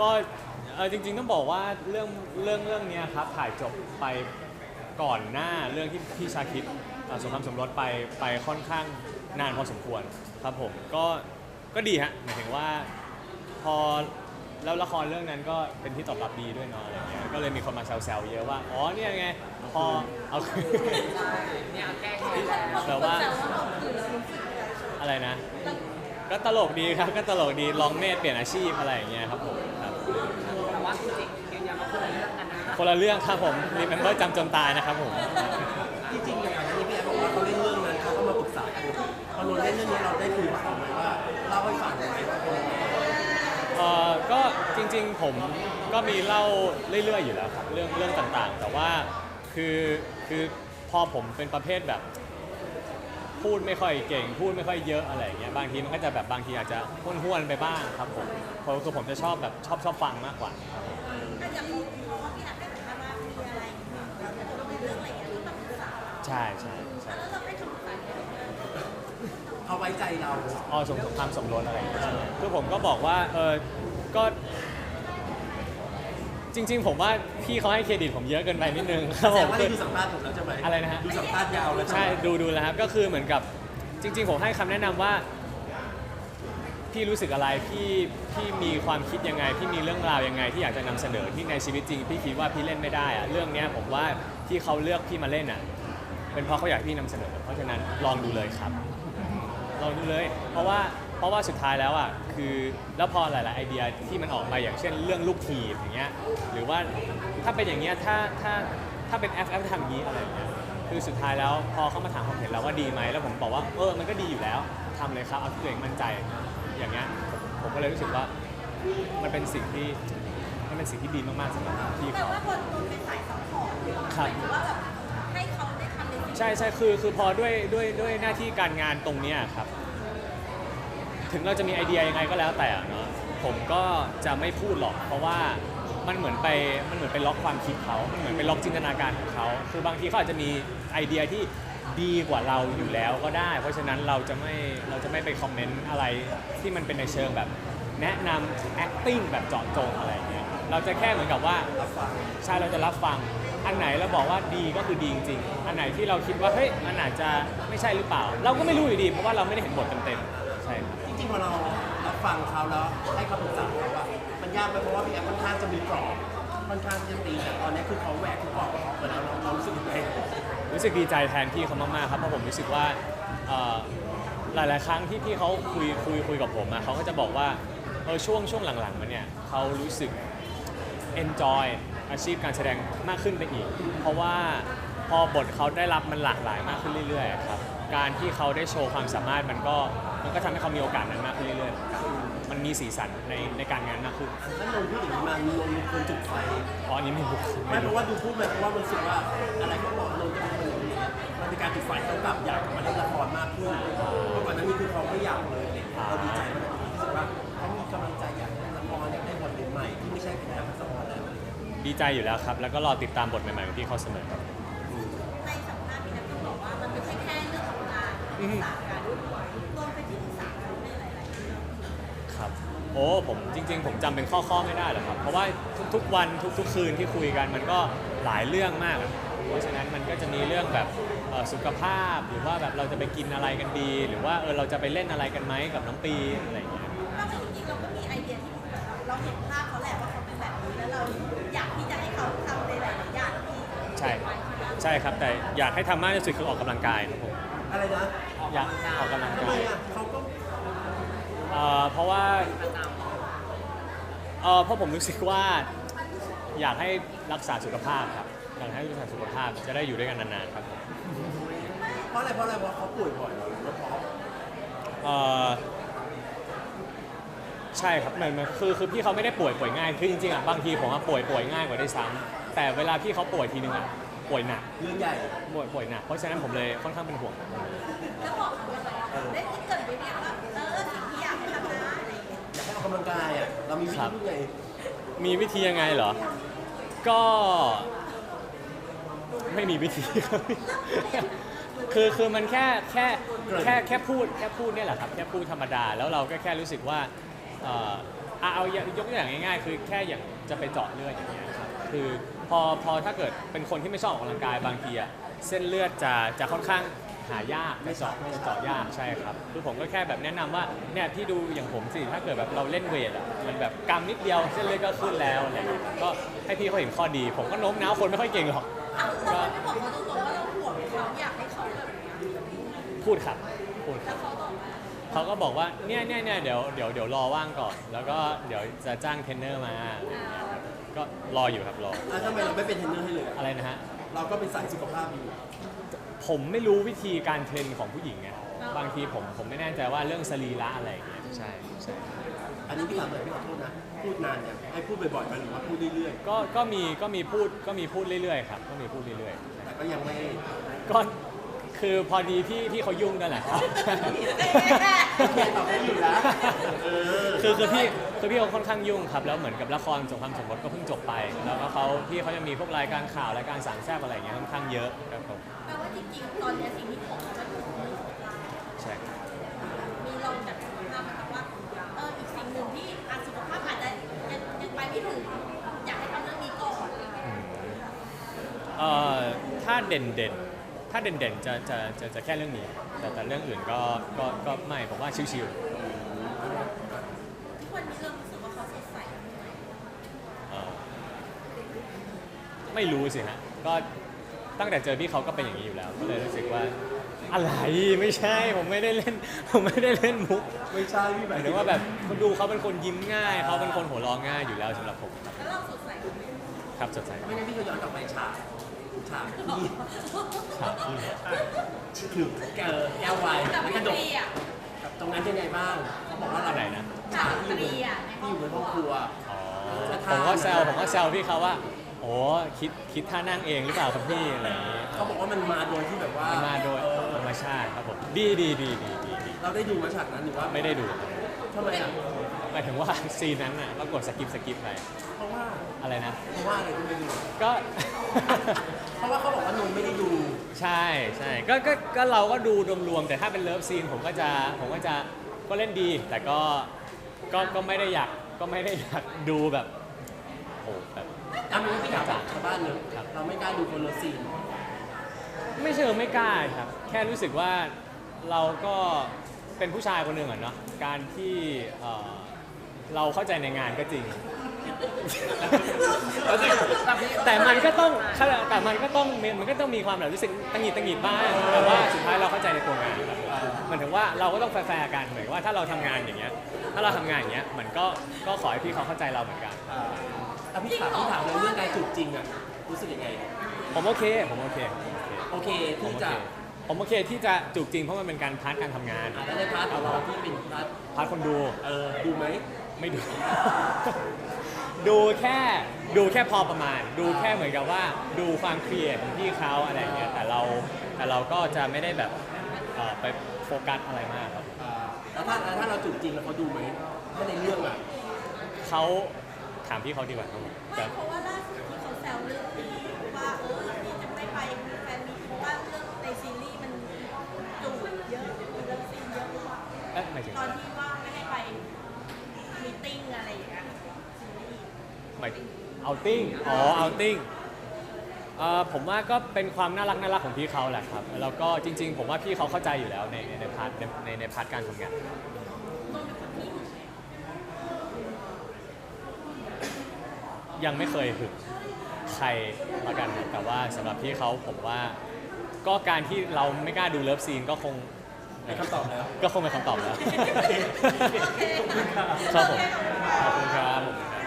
ก็เออจริงๆต้องบอกว่าเรื่องเรื่องเรื่องเนี้ยครับถ่ายจบไปก่อนหน้าเรื่องที่พี่ชาคิดอ่าสงครามสมรสไปไปค่อนข้างนานพอสมควรครับผมก็ก็ดีฮะหมายถึงว่าพอแล้วละครเรื่องนั้นก็เป็นที่ตอบรับดีด้วยเนาะอะไรเงี้ยก็เลยมีคนมาแซวๆเยอะว่าอ๋อเนี่ยไงพอเอาใช่เนี่ยแกล้งเขาแล้วแบบว่าแต่ว่าเราคือเรารู้สึกยังไงอะไรนะ ก็ตลกดีครับ ก็ตลกดีลองเมดเปลี่ยนอาชีพอะไรอย่างเงี้ยครับผม คนละเรื่องครับผมรีเมมเบอร์จำจนตายนะครับผมจริงๆอย่างก่อนหน้านี้พี่แอฟบอกว่าเขาเล่นเรื่องนั้นเขาก็มาปรึกษากันพอเราเล่นเรื่องนี้เราได้คุยกับเขาไหมว่าเล่าให้ฟังหน่อยว่าเป็นยังไงเอ่อก็จริงๆผมก็มีเล่าเรื่อยๆอยู่แล้วครับเรื่องเรื่องต่างๆ แต่ว่าคือคือพอผมเป็นประเภทแบบ พูดไม่ค่อยเก่ง พูดไม่ค่อยเยอะอะไรอย่างเงี้ยบางทีมันก็จะแบบบางทีอาจจะห้วนๆไปบ้างครับผมเพราะคือผมจะชอบแบบชอบชอบฟังมากกว่าครับ ใช่ใช่ใช่แล้วเราให้คำปรึกษาเนี่ยเขาไว้ใจเรา อ๋อสงครามสมรสอะไรอย่างเงี้ยใช่ไหมคือผมก็บอกว่าเออก็ จริง ๆ ผมว่าพี่เขาให้เครดิตผมเยอะเกินไปนิดนึงครับแสผดงมว่าคืได้อดูสัมภาษณ์ผมแล้วใช่ไหมอะไรนะฮะ ดูสัมภาษณ์ยาวแล้วใช่ไหมดูดูแล้วครับก็คือเหมือนกับจริง ๆ ผมให้คำแนะนำว่า พี่รู้สึกอะไรพี่พี่มีความคิดยังไงพี่มีเรื่องราวยังไงที่อยากจะนำเสนอที่ในชีวิตจริง พี่คิดว่าพี่เล่นไม่ได้อะเรื่องเนี้ยผมว่าที่เขาเลือกพี่มาเล่นอะ เป็นเพราะเขาอยากให้พี่นำเสนอ เพราะฉะนั้นลองดูเลยครับ ลองดูเลย เพราะว่าเพราะว่าสุดท้ายแล้วอะคือแล้วพอหลาย ๆ ไอเดียที่มันออกมาอย่างเช่นเรื่องลูกทีบอย่างเงี้ยหรือว่าถ้าเป็นอย่างเงี้ยถ้าถ้าถ้าเป็น F F ทำอย่างนี้อะไรอย่างเงี้ยคือสุดท้ายแล้วพอเขามาถามความเห็นเราว่าดีไหมแล้วผมบอกว่าเออมันก็ดีอยู่แล้วทำเลยครับเอาที่ตัวเองมั่นใจอย่างเงี้ยผมผมก็เลยรู้สึกว่ามันเป็นสิ่งที่มันเป็นสิ่งที่ดีมาก ๆสำหรับพี่แต่เขา ว่าคนตัวเป็นสายซัพพอร์ตหรือครับหมายถึงว่าแบบ ใช่ใช่คือคือพอด้วยด้วยด้วยหน้าที่การงานตรงเนี้ยครับ ถึงเราจะมีไอเดียยังไงก็แล้วแต่เนาะผมก็จะไม่พูดหรอก เพราะว่ามันเหมือนไปมันเหมือนไปล็อกความคิดเขา มันเหมือนไปล็อกจินตนาการของเขาคือบางทีเขาอาจจะมีไอเดียที่ดีกว่าเราอยู่แล้วก็ได้ เพราะฉะนั้นเราจะไม่เราจะไม่ไปคอมเมนต์อะไรที่มันเป็นในเชิงแบบ แนะนำ acting แบบเจาะจงอะไรอย่างเงี้ยเราจะแค่เหมือนกับว่ารับฟังใช่เราจะรับฟัง อันไหนเราบอกว่าดีก็คือดีจริงๆ อันไหนที่เราคิดว่าเฮ้ยมันอาจจะไม่ใช่หรือเปล่า เราก็ไม่รู้อยู่ดีเพราะว่าเราไม่ได้เห็นบทเต็มๆ ใช่ครับจริงๆพอเรารับฟังเขาแล้วให้คำปรึกษาเขาอะมันยากไหมเพราะว่าพี่แอฟค่อนข้างจะมีกรอบค่อนข้างจะตีแต่ตอนนี้คือเขาแหวกทุกกรอบของเขาไปแล้วเราเรารู้สึกยังไงรู้สึกดีใจแทนพี่เขามากๆครับเพราะผมรู้สึกว่าเอ่อหลายๆ ครั้งที่พี่เขาคุยคุยคุยกับผมอะเขาก็จะบอกว่าเออช่วงช่วงหลังๆมาเนี่ยเขารู้สึก enjoy อาชีพการแสดงมากขึ้นไปอีก เพราะว่าพอบทเขาได้รับมันหลากหลายมากขึ้นเรื่อยๆครับ การที่เขาได้โชว์ความสามารถมันก็มันก็ทำให้เขามีโอกาสนั้นมากขึ้นเรื่อยๆ มันมีสีสันในในการงานมากขึ้นถ้านนท์พูดอย่างนี้มามีนนท์มีคนจุดไฟเพราะอันนี้ไม่รู้ไม่เพราะว่าดูพูดมาเพราะว่ามันรู้สึกว่าอะไรเขาบอกนนท์จะเป็นคนอย่างนี้มันเป็นการจุดไฟเขากลับอยากกลับมาเล่นละครมากขึ้นเพราะก่อนหน้านี้คือเขาไม่อยากเลยเนี่ยเราดีใจม ดีใจอยู่แล้วครับ แล้วก็รอติดตามบทใหม่ๆของพี่เขาเสมอครับในสัมภาษณ์พี่แอฟก็บอกว่ามันไม่ใช่แค่เรื่องของการปรึกษากันรวมไปที่ปรึกษากันในหลายๆเรื่องครับ โอ้ผมจริง ๆ ผมจำเป็นข้อๆไม่ได้หรอกครับ เพราะว่าทุกๆวันทุกๆ คืนที่คุยกันมันก็หลายเรื่องมากอะเพราะฉะนั้นมันก็จะมีเรื่องแบบเอ่อสุขภาพหรือว่าแบบเราจะไปกินอะไรกันดี หรือว่าเออเราจะไปเล่นอะไรกันไหมกับน้องปีอะไรอย่างเงี้ย ใช่ใช่ครับแต่อยากให้ทำมากที่สุดคือออกกำลังกายครับผมอะไรนะอยากออกกำลังทำกาไมยอะเขาก็เอ่อเพราะว่าประจเออเพราะผมรู้สึกว่าอยากให้รักษาสุขภาพครับอยากให้รักษาสุขภาพจะได้อยู่ด้วยกันนานๆครับผมเพราะอะไรเพราะอะไรเพราะเขาป่วยบ่อยเหรอหรือว่าเพราะเอ่อใช่ครับเหมือนเหมือนคือคือพี่เขาไม่ได้ป่วยป่วยง่ายคือจริงๆอะบางทีผมว่าป่วยป่วยง่ายกว่าได้วยซ้ำ แต่เวลาพี่เขาป่วยทีนึงอะป่วยหนักเรื่องใหญ่ป่วยป่วยหนักเพราะฉะนั้นผมเลยค่อนข้างเป็นห่วง แล้วบอกเขาเลยได้ที่เกิดไปเนี่ยว่าเออสิ่งที่อยากให้ทำนะอะไรอย่างเงี้ยอยากให้ออกกำลังกายอะเรามีวิธียังไงมีวิธียังไงเหรอ ก็ ไม่มีวิธีคือคือมันแค่แค่แค่แค่พูดแค่พูดเนี่ยแหละครับแค่พูดธรรมดา แล้วเราก็แค่รู้สึกว่าเอ่ออะเอายกตัวอย่างง่ายๆ คือแค่อย่างจะไปเจาะเลือดอย่างเงี้ยครับคือ พอพอถ้าเกิดเป็นคนที่ไม่ชอบออกกำลังกายบางทีอะเส้นเลือดจะจะค่อนข้างหายากจะเจาะจะเจาะยากใช่ครับคือผมก็แค่แบบแนะนำว่าเนี่ยพี่ดูอย่างผมสิถ้าเกิดแบบเราเล่นเวทอะมันแบบกำนิดเดียวเส้นเลือดก็ขึ้นแล้วอะไรอย่างเงี้ยก็ให้พี่เขาเห็นข้อดี ผมก็โน้มน้าวคนไม่ค่อยเก่งหรอก เอาเราไม่บอกเขาตรงๆว่าเราห่วงเขาอยากให้เขาแบบเนี้ยพูดครับพูดคแล้รับเขาบอบเขาก็บอกว่าเนี่ยเนี่ยเนี่ยเดี๋ยวเดี๋ยวเดี๋ยวรอว่างก่อน แล้วก็เดี๋ยวจะจ้างเทรนเนอร์มา ก็รออยู่ครับรออะทำไมเราไม่เป็นเทรนเนอร์ให้เลยอะอะไรนะฮะ เราก็เป็นสายสุขภาพอยู่ ผมไม่รู้วิธีการเทรนของผู้หญิงไงบางทีผมผมไม่แน่ใจว่าเรื่องสรีระอะไรอย่างเงี้ยใช่ใช่อันนี้พี่ถามเลยพี่ขอโทษนะ พูดนานเนี่ยให้พูดบ่อยๆไหมหรือว่าพูดเรื่อยก็ก็มีก็มีพูดก็มีพูดเรื่อยๆครับก็มีพูดเรื่อยๆแต่ก็ยังไม่ๆก็ คือพอดีพี่พี่เขายุ่งนั่นแหละครับโอเคตอบได้อยู่นะเออ คือคือพี่คือพี่เขาค่อนข้างยุ่งครับ แล้วเหมือนกับละครสงครามสมรสก็เพิ่งจบไป แล้วก็เขาพี่เขายังมีพวกรายการข่าวรายการสามแซ่บอะไรอย่างเงี้ยค่อนข้างเยอะครับผมแปลว่าจริงๆ ตอนเนี้ยสิ่งที่ผมมันคือมือของเราใช่ครับมีลองจัดสุขภาพนะครับว่าเอออีกสิ่งหนึ่งที่อาจสุขภาพอาจจะยังยังไปไม่ถึง อยากให้ทำเรื่องนี้ก่อน เอ่อถ้าเด่นเด่น ถ้าเด่นเด่นจะจะจะจะแค่เรื่องนี้ แต่แต่เรื่องอื่นก็ก็ก็ไม่ผมว่าชิวทุกวันนี้เรารู้สึกว่าเขาสดใสขึ้นไหมๆเอ่อไม่รู้สิฮะก็ตั้งแต่เจอพี่เขาก็เป็นอย่างนี้อยู่แล้ว ก็เลยรู้สึกว่าอะไรไม่ใช่ผมไม่ได้เล่น ผมไม่ได้เล่นมุกไม่ใช่พี่หหมามายยถึถึงงว่าว่าแบแบบบคนดูเขาเป็นคนยิ้มง่ายเขาเป็นคนหัวเราะง่ายอยู่แล้วสำหรับผมครับแล้วเราสดใสขึ้นไหมครับสดใส ไม่งั้นพี่ก็ย้อนกลับไปฉาก ฉากที่ครับพี่ถือแก้วแก้วไวแล้วกระดกตรงนั้นยังไงบ้างเขาบอกว่าเราไหนนะฉากตรีอะในห้ที่องอยู่คในรัห้องวครัวอ๋อผมก็แซวผมก็แซวพี่เขาว่า โอ้คิดคิดท่านั่งเองหรือเปล่าครับพี่อะไรอย่างนี้เขาบอกว่ามันมาโดยที่แบบว่ามันมาโดยธรรมชาติครับผมดีดีดีดีดีเราได้ดูมาฉากนั้นหรือว่าไม่ได้ดูทำไมอะ หมายถึงว่าซีนนั้นน่ะก็กดสกิปสกิปไปเพราะว่าอะไรนะ เพราะว่าอะไรที่ไม่ดูก็ เพราะว่าเขาบอกว่านนท์ไม่ได้ดู ใช่ใช่ก็ก็ก็เราก็ดูรวมๆแต่ถ้าเป็นเลิฟซีนผมก็จะผมก็จะก็เล่นดี แต่ก็ก็ก็ไม่ได้อยากก็ไม่ได้อยากดูแบบโอ้แบบอะมีพี่ถามชาวบ้านเลยครับ เราไม่กล้าดูคนละซีนไม่เชิงไม่กล้าครับ แค่รู้สึกว่าเราก็เป็นผู้ชายคนหนึ่งอะเนาะการที่เอ่อ เราเข้าใจในงานก็จริง แต่มันก็ต้องแต่มันก็ต้องมันก็ต้องมีความแบบรู้สึกตังหงิดตังหงิดบ้างแต่ว่าสุดท้ายเราเข้าใจในตัวงานครับมันถึงว่าเราก็ต้องแฟร์ๆกันเหมือนว่าถ้าเราทำงานอย่างเงี้ย ถ้าเราทำงานอย่างเงี้ยมันก็ก็ขอให้พี่เขาเข้าใจเราเหมือนกันอ่าอะพี่ถามพี่ถามเลยเรื่องการจูบจริงอะรู้สึกยังไง ผมโอเคผมโอเคผมโอเคโอเคผมที่โอจะเคผมโอเคที่จะจูบจริงเพราะมันเป็นการพาร์ทการทำงานอะแล้วในพาร์ทของเราที่เป็นพาร์ทพาร์ทคนดูเออดูไหม ไม่ดู ดูแค่ดูแค่พอประมาณ ดูแค่เหมือนกับว่าดูความเครียดของพี่เขาอะไรอย่างเงี้ยแต่เราแต่เราก็จะไม่ได้แบบเอ่อไปโฟกัสอะไรมากครับอ่าแล้วถ้าแล้วถ้าเราจูบจริงแล้วเขาดูไหมถ้าในเรื่องอะเขาถามพี่เขาดีกว่าครับผมไม่แต่เพราะว่าล่าสุดที่เขาแซวเรื่องที่ว่าเออที่จะไม่ไปแฟนมีเพราะว่าเรื่องในซีรีส์มันจูบเยอะมีเรื่องซีนเยอะหรือเปล่าเอ๊ะหมายถึงตอนที่ว่าไม่ให้ไปมีตติ้ง อะไรอย่างเงี้ยหมายเอาติ้ง อ๋อ เอาติ้งเอ่อผมว่าก็เป็นความน่ารักน่ารักของพี่เขาแหละครับ แล้วก็จริง ๆ ผมว่าพี่เขาเข้าใจอยู่แล้วในในในพาร์ทในในในพาร์ทการทำงาน ยังไม่เคยหึงใครละกันครับแต่ว่าสำหรับพี่เขาผมว่า ก็การที่เราไม่กล้าดูเลิฟซีนก็คง เป็นคำตอบแล้วก็คงเป็นคำตอบแล้ว โอเคครับผมขอบคุณครับผมครับ